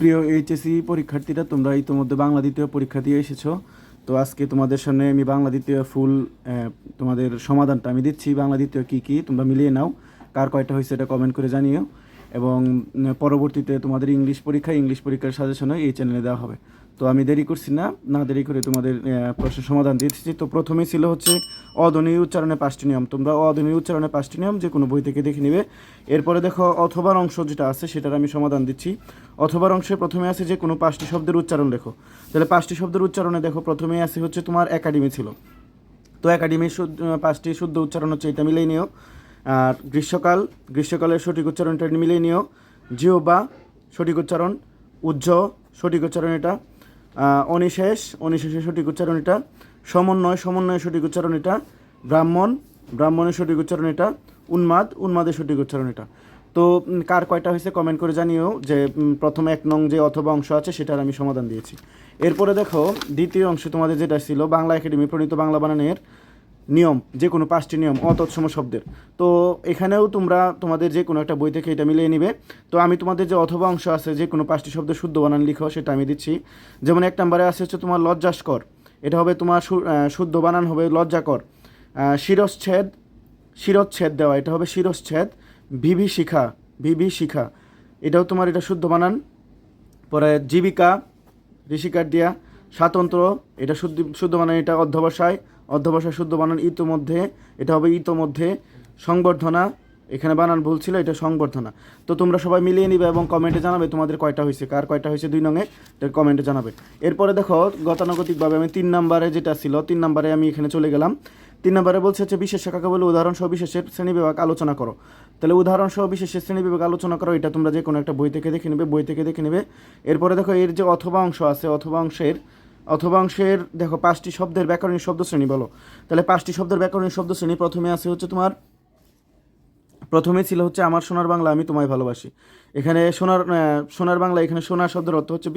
সুপ্রিয় এইচএসি পরীক্ষার্থীরা, তোমরা ইতিমধ্যে বাংলা দ্বিতীয় পরীক্ষা দিয়ে এসেছ। তো আজকে তোমাদের সামনে আমি বাংলা দ্বিতীয় ফুল তোমাদের সমাধানটা আমি দিচ্ছি। বাংলা দ্বিতীয় কী কী, তোমরা মিলিয়ে নাও। কার কয়টা হয়েছে এটা কমেন্ট করে জানিও। এবং পরবর্তীতে তোমাদের ইংলিশ পরীক্ষা, ইংলিশ পরীক্ষার সাজেশনও এই চ্যানেলে দেওয়া হবে। তো আমি দেরি করছি না না দেরি করে তোমাদের প্রশ্নের সমাধান দিচ্ছি। তো প্রথমেই ছিল হচ্ছে অধ্বনি উচ্চারণে পাঁচটি নিয়ম। তোমরা অধ্বনি উচ্চারণে পাঁচটি নিয়ম যে কোনো বই থেকে দেখে নিবে। এরপরে দেখো অথবার অংশ যেটা আছে সেটার আমি সমাধান দিচ্ছি। অথবার অংশে প্রথমে আছে যে কোনো পাঁচটি শব্দের উচ্চারণ লেখো। তাহলে পাঁচটি শব্দের উচ্চারণে দেখো প্রথমে আছে হচ্ছে তোমার একাডেমি ছিল। তো একাডেমির শুদ্ধ, পাঁচটি শুদ্ধ উচ্চারণ হচ্ছে এটা মিলেই নিও আর গ্রীষ্মকাল, গ্রীষ্মকালের সঠিক উচ্চারণটা মিলিয়ে নিও। জিও বা সঠিক উচ্চারণ। উজ্জ, সঠিক উচ্চারণ এটা। অনিশেষ, অনিশেষের সঠিক উচ্চারণ এটা। সমন্বয়, সমন্বয়ের সঠিক উচ্চারণ এটা। ব্রাহ্মণ, ব্রাহ্মণের সঠিক উচ্চারণ এটা। উন্মাদ, উন্মাদের সঠিক উচ্চারণ এটা। তো কার কয়টা হয়েছে কমেন্ট করে জানিও যে প্রথমে এক নং যে অথবা অংশ আছে সেটার আমি সমাধান দিয়েছি। এরপরে দেখো, দ্বিতীয় অংশে তোমাদের যেটা ছিল, বাংলা একাডেমি, প্রণীত বাংলা বানানের নিয়ম যে কোনো পাঁচটি নিয়ম, অতৎসম শব্দের। তো এখানেও তোমরা তোমাদের যে কোনো একটা বই থেকে এটা মিলিয়ে নিবে। তো আমি তোমাদের যে অথবা অংশ আছে যে কোনো পাঁচটি শব্দের শুদ্ধ বানান লিখো, সেটা আমি দিচ্ছি। যেমন এক নম্বরে আছে হচ্ছে তোমার লজ্জাস্কর। এটা হবে তোমার শুদ্ধ বানান হবে লজ্জাকর। শিরশ্ছেদ, শিরচ্ছেদ দেওয়া, এটা হবে শিখা ভিভি শিখা এটাও তোমার এটা শুদ্ধ বানান। পরে জীবিকা, ঋষিকার দিয়া। স্বাতন্ত্র, এটা শুদ্ধ শুদ্ধ বানান এটা অধ্যবসায় অধ্যবসায় শুদ্ধ বানান ইতোমধ্যে, এটা হবে ইতোমধ্যে সংবর্ধনা, এখানে বানান ভুল ছিল, এটা সংবর্ধনা। তো তোমরা সবাই মিলিয়ে নিবে এবং কমেন্টে জানাবে তোমাদের কয়টা হয়েছে, কার কয়টা হয়েছে দুই নঙে কমেন্টে জানাবে। এরপরে দেখো, গতানুগতিকভাবে আমি তিন নাম্বারে যেটা ছিল, তিন নাম্বারে আমি এখানে চলে গেলাম। তিন নম্বরে বলছে হচ্ছে বিশেষ কাকে বলে উদাহরণ সহ বিশেষের শ্রেণি বিভাগ আলোচনা করো। তাহলে উদাহরণ সহ বিশেষের শ্রেণি বিভাগ আলোচনা করো, এটা তোমরা যে কোনো একটা বই থেকে দেখে নেবে, বই থেকে দেখে নেবে। এরপরে দেখো এর যে অথবা অংশ আছে, অথবা অংশের অথবা অংশের, দেখো, পাঁচটি শব্দের ব্যাকরণিক শব্দ শ্রেণি বলো। তাহলে পাঁচটি শব্দের ব্যাকরণিক শব্দ শ্রেণি প্রথমে আছে হচ্ছে তোমার, প্রথমে ছিল হচ্ছে আমার সোনার বাংলা, আমি তোমায় ভালোবাসি। এখানে সোনার সোনার বাংলা, এখানে সোনার শব্দের অর্থ হচ্ছে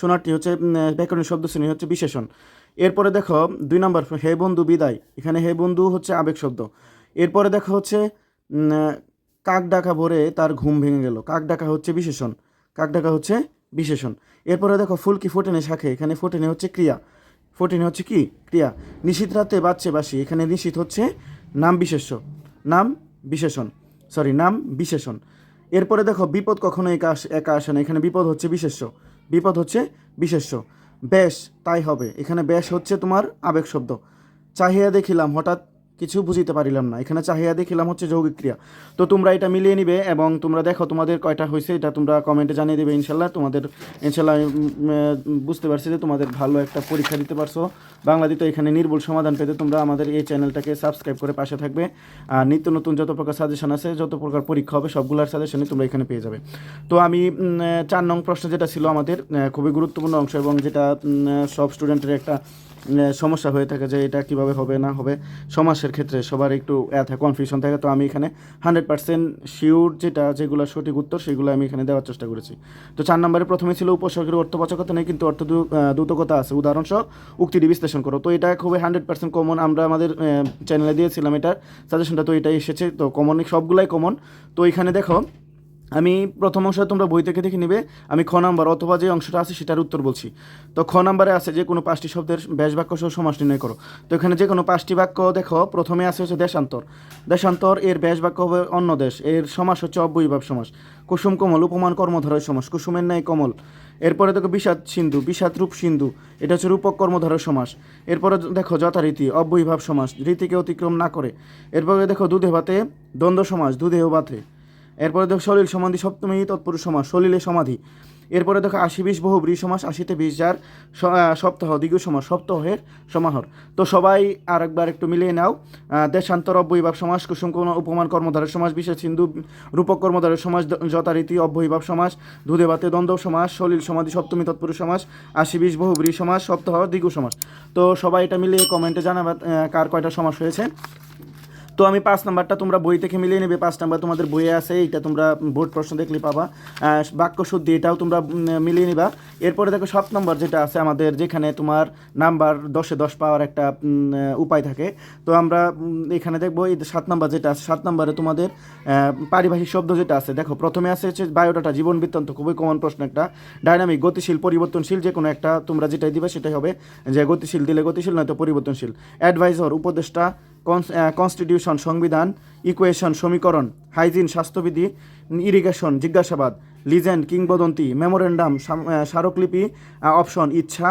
সোনারটি হচ্ছে ব্যাকরণিক শব্দ শ্রেণি হচ্ছে বিশেষণ। এরপরে দেখো, দুই নম্বর, হে বন্ধু বিদায়। এখানে হে বন্ধু হচ্ছে আবেগ শব্দ। এরপরে দেখো হচ্ছে কাক ডাকা ভরে তার ঘুম ভেঙে গেল। কাক ডাকা হচ্ছে বিশেষণ। কাক ডাকা হচ্ছে বিশেষণ। এরপরে দেখো, ফুলকি ফোটেনে শাখে, এখানে ফোটেনে হচ্ছে ক্রিয়া। ফোটেনে হচ্ছে কি? ক্রিয়া। নিশীত রাতে বাচ্চে বাসি এখানে নিশীত হচ্ছে নাম বিশেষ্য, নাম বিশেষণ সরি নাম বিশেষণ। এরপরে দেখো, বিপদ কখনো একা একা আসে না, এখানে বিপদ হচ্ছে বিশেষ্য, বিপদ হচ্ছে বিশেষ্য। বেশ তাই হবে। এখানে বেশ হচ্ছে তোমার আবেগ শব্দ। চাহিয়া দেখিলাম হঠাৎ কিছু বুঝিতে পারিলাম না। এখানে চাহিয়া দেখিলাম হচ্ছে যৌগিক ক্রিয়া। তো তোমরা এটা মিলিয়ে নিবে এবং তোমরা দেখো তোমাদের কয়টা হয়েছে এটা তোমরা কমেন্টে জানিয়ে দেবে ইনশাল্লাহ তোমাদের ইনশাল্লাহ বুঝতে পারছি যে তোমাদের ভালো একটা পরীক্ষা দিতে পারছ। বাংলা দিতে এখানে নির্ভুল সমাধান পেতে তোমরা আমাদের এই চ্যানেলটাকে সাবস্ক্রাইব করে পাশে থাকবে। আর নিত্য নতুন যত প্রকার সাজেশন আছে, যত প্রকার পরীক্ষা হবে, সবগুলোর সাজেশনই তোমরা এখানে পেয়ে যাবে। তো আমি চার নং প্রশ্ন যেটা ছিল আমাদের খুবই গুরুত্বপূর্ণ অংশ এবং যেটা সব স্টুডেন্টের একটা সমস্যা হয়ে থাকে যে এটা কীভাবে হবে, না হবে। সমাসের ক্ষেত্রে সবার একটু কনফিউশন থাকে তো আমি এখানে হান্ড্রেড পার্সেন্ট শিওর যেটা, যেগুলো সঠিক উত্তর সেগুলো আমি এখানে দেওয়ার চেষ্টা করেছি। তো চার নম্বরে প্রথমে ছিল উপসর্গের অর্থবাচকতা নেই, কিন্তু অর্থ দ্রুতকতা আছে। উদাহরণসহ উক্তিটি বিশ্লেষণ করো। তো এটা খুবই হান্ড্রেড পার্সেন্ট কমন আমরা আমাদের চ্যানেলে দিয়েছিলাম এটার সাজেশনটা তো এটাই এসেছে। তো কমন সবগুলাই কমন তো এখানে দেখো আমি প্রথম অংশ তোমরা বই থেকে দেখে নিবে। আমি খ নাম্বার, অথবা যে অংশটা আছে সেটার উত্তর বলছি। তো খ নাম্বারে আছে যে কোনো পাঁচটি শব্দের ব্যাস বাক্য সহ সমাস নির্ণয় করো। তো এখানে যে কোনো পাঁচটি বাক্য দেখো, প্রথমে আছে হচ্ছে দেশান্তর। দেশান্তর এর ব্যাস বাক্য হবে অন্য দেশ। এর সমাস হচ্ছে অব্যয়ীভাব সমাস। কুসুম কমল, উপমান কর্মধারয় সমাস। কুসুমের ন্যায় কমল। এরপরে দেখো বিষাদ সিন্ধু, বিষাদ রূপ সিন্ধু। এটা হচ্ছে রূপক কর্মধারয় সমাস। এরপরে দেখো যথারীতি অব্যয়ীভাব সমাস। রীতিকে অতিক্রম না করে। এরপরে দেখো দুধে ভাতে দ্বন্দ্ব সমাস দুধেও বাতে। এরপরে দেখো সলিল সমাধি, সপ্তমী, তৎপুরুষ সমাস সলিলে সমাধি। এরপরে দেখো আশি বিশ বহু ব্রি সমাস, আশিতে বিশ যার সপ্তাহ দ্বিগু সমাস, সপ্তাহের সমাহার। তো সবাই আর একবার একটু মিলিয়ে নাও। দেশান্তর অব্যয়ীভাব সমাস কুসুম কোন উপমান কর্মধারের সমাস, বিশেষ হিন্দু রূপক কর্মধারের সমাস যথারীতি অব্যয়ীভাব সমাস দুধে বাতে দ্বন্দ্ব সমাস, সলিল সমাধি, সপ্তমী, তৎপুরুষ সমাস আশি বিশ বহু ব্রি সমাস, সপ্তাহ দ্বিগু সমাস। তো সবাই এটা মিলিয়ে কমেন্টে জানাবে কার কয়টা সমাস হয়েছে। তো আমি পাঁচ নাম্বারটা তোমরা বই থেকে মিলিয়ে নেবে, পাঁচ নাম্বার তোমাদের বইয়ে আছে এটা তোমরা বোর্ড প্রশ্ন দেখলে পাবা। বাক্য শুদ্ধি, এটাও তোমরা মিলিয়ে নিবা। এরপরে দেখো সাত নম্বর যেটা আছে আমাদের, যেখানে তোমার নাম্বার দশে দশ পাওয়ার একটা উপায় থাকে। তো আমরা এখানে দেখব, এই সাত নাম্বার যেটা আছে, সাত নাম্বারে তোমাদের পারিভাষিক শব্দ যেটা আছে, দেখো, প্রথমে আছে হচ্ছে বায়োডাটা, জীবন বৃত্তান্ত, খুবই কমন প্রশ্ন একটা। ডাইনামিক, গতিশীল, পরিবর্তনশীল, যে কোনো একটা তোমরা যেটাই দিবে সেটাই হবে। যে গতিশীল দিলে গতিশীল, নয়তো পরিবর্তনশীল। অ্যাডভাইজর, উপদেষ্টা কনস্টিটিউশন সংবিধান ইকুয়েশন সমীকরণ হাইজিন স্বাস্থ্যবিধি ইরিগেশন জিজ্ঞাসাবাদ লিজেন্ড কিংবদন্তি মেমোরেন্ডাম স্মারকলিপি অপশন ইচ্ছা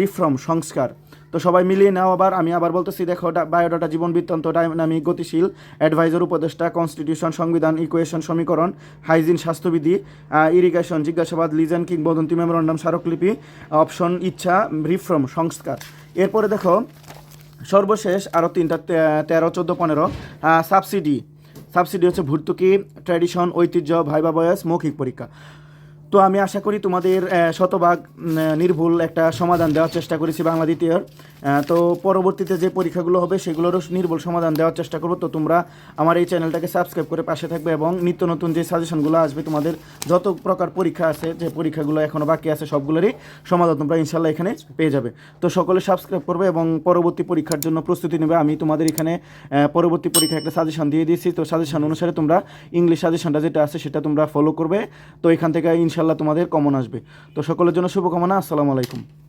রিফর্ম সংস্কার। তো সবাই মিলিয়ে নাও আবার, আমি আবার বলতেছি, দেখো বায়োডাটা জীবন বৃত্তান্ত ডাইনামিক গতিশীল অ্যাডভাইজার উপদেষ্টা কনস্টিটিউশন সংবিধান ইকুয়েশন সমীকরণ হাইজিন স্বাস্থ্যবিধি ইরিগেশন জিজ্ঞাসাবাদ লিজেন কিংবদন্তি মেমোরেন্ডাম স্মারকলিপি অপশন ইচ্ছা রিফর্ম সংস্কার। এরপরে দেখো সর্বশেষ আরও তিনটা তেরো চোদ্দ পনেরো সাবসিডি সাবসিডি হচ্ছে ভর্তুকি ট্র্যাডিশন ঐতিহ্য ভাইবা বয়স মৌখিক পরীক্ষা। তো আমি আশা করি তোমাদের শতভাগ নির্ভুল একটা সমাধান দেওয়ার চেষ্টা করেছি বাংলা দ্বিতীয়র আহ, তো পরবর্তীতে যে পরীক্ষাগুলো হবে সেগুলোরও নির্ভুল সমাধান দেওয়ার চেষ্টা করব। তো তোমরা আমার এই চ্যানেলটাকে সাবস্ক্রাইব করে পাশে থাকবে এবং নিত্য নতুন যে সাজেশনগুলো আসবে, তোমাদের যত প্রকার পরীক্ষা আছে, যে পরীক্ষাগুলো এখনও বাকি আছে, সবগুলোরই সমাধান তোমরা ইনশাল্লাহ এখানে পেয়ে যাবে। তো সকলে সাবস্ক্রাইব করবে এবং পরবর্তী পরীক্ষার জন্য প্রস্তুতি নেবে। আমি তোমাদের এখানে পরবর্তী পরীক্ষা একটা সাজেশন দিয়ে দিয়েছি। তো সাজেশন অনুসারে তোমরা ইংলিশ সাজেশনটা যেটা আছে সেটা তোমরা ফলো করবে। তো এখান থেকে ইনশাল্লাহ তোমাদের কমন আসবে। তো সকলের জন্য শুভকামনা। আসসালামু আলাইকুম।